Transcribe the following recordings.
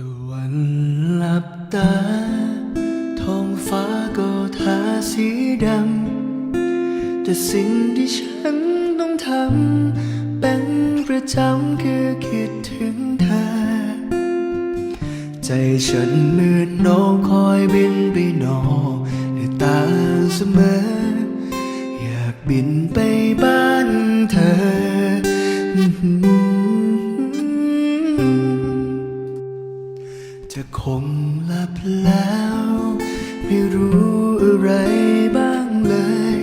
ตะวันหลับตาท้องฟ้าก็ทาสีดำแต่สิ่งที่ฉันต้องทำเป็นประจำคือคิดถึงเธอ ใจฉันมืดโนคอยบินไปนอกในตาเสมอ อยากบินไปบ้าน ไรบ้างเลย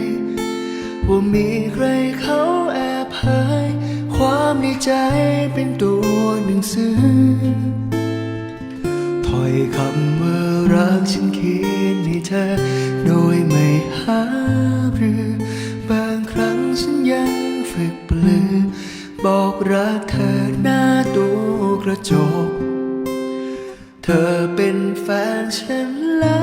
ว่ามีใครเขาแอบเผยความในใจเป็นตัวหนังสือถ้อยคำว่ารักฉันเขียนให้เธอ โดยไม่หาหรือ บางครั้งฉันยังฝึกปลือ บอกรักเธอหน้าตัวกระจก เธอเป็นแฟนฉันแล้ว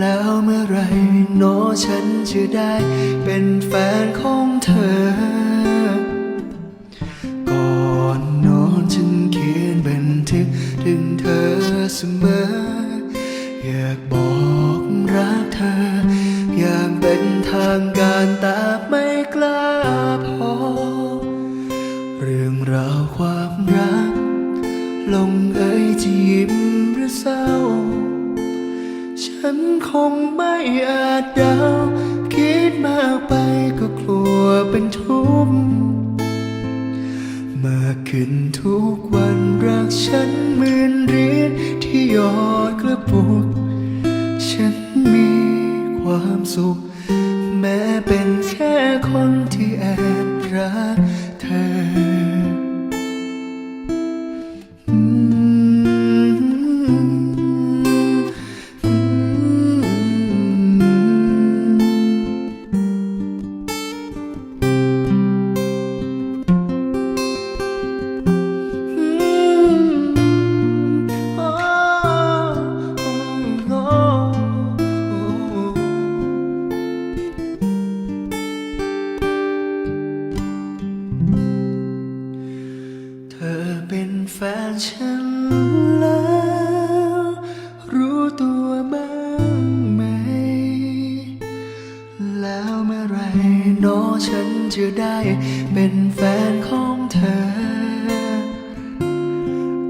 แล้วเมื่อไหรโนอฉันจะได้เป็นแฟนของเธอ ก่อนนอนฉันเขียนบันทึกถึงเธอเสมอ อยากบอกรักเธอ อย่างเป็นทางการแต่ไม่กล้าพอ เรื่องราวความรัก ลงเอยที่ยิ้มหรือเศร้า ฉันคงไม่อาจเดา คิดมากไปก็กลัวเป็นทุกข์มากขึ้นทุกวันรักฉันเหมือนเรียญที่ยอดกระปุก ฉันมีความสุข แม้เป็นแค่คนที่แอบรัก แฟนฉันแล้ว รู้ตัวบ้างไหม แล้วเมื่อไหรโนอฉันจะได้เป็นแฟนของเธอ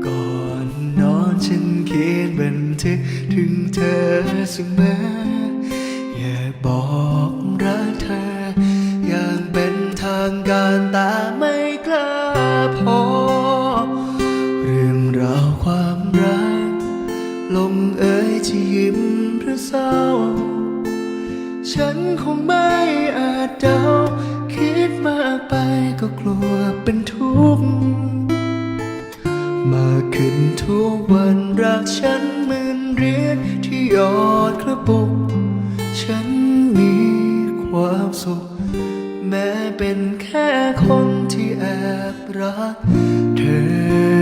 ก่อนนอนฉันเขียนบันทึกถึงเธอเสมอ อย่าบอกรักเธอ อย่างเป็นทางการแต่ไม่กล้าพอ ที่ยิ้มหรือเศร้า ฉันคงไม่อาจเดา คิดมากไปก็กลัวเป็นทุกข์มากขึ้นทุกวันรักฉันเหมือนเรียญที่หยอดกระปุก ฉันมีความสุข แม้เป็นแค่คนที่แอบรักเธอ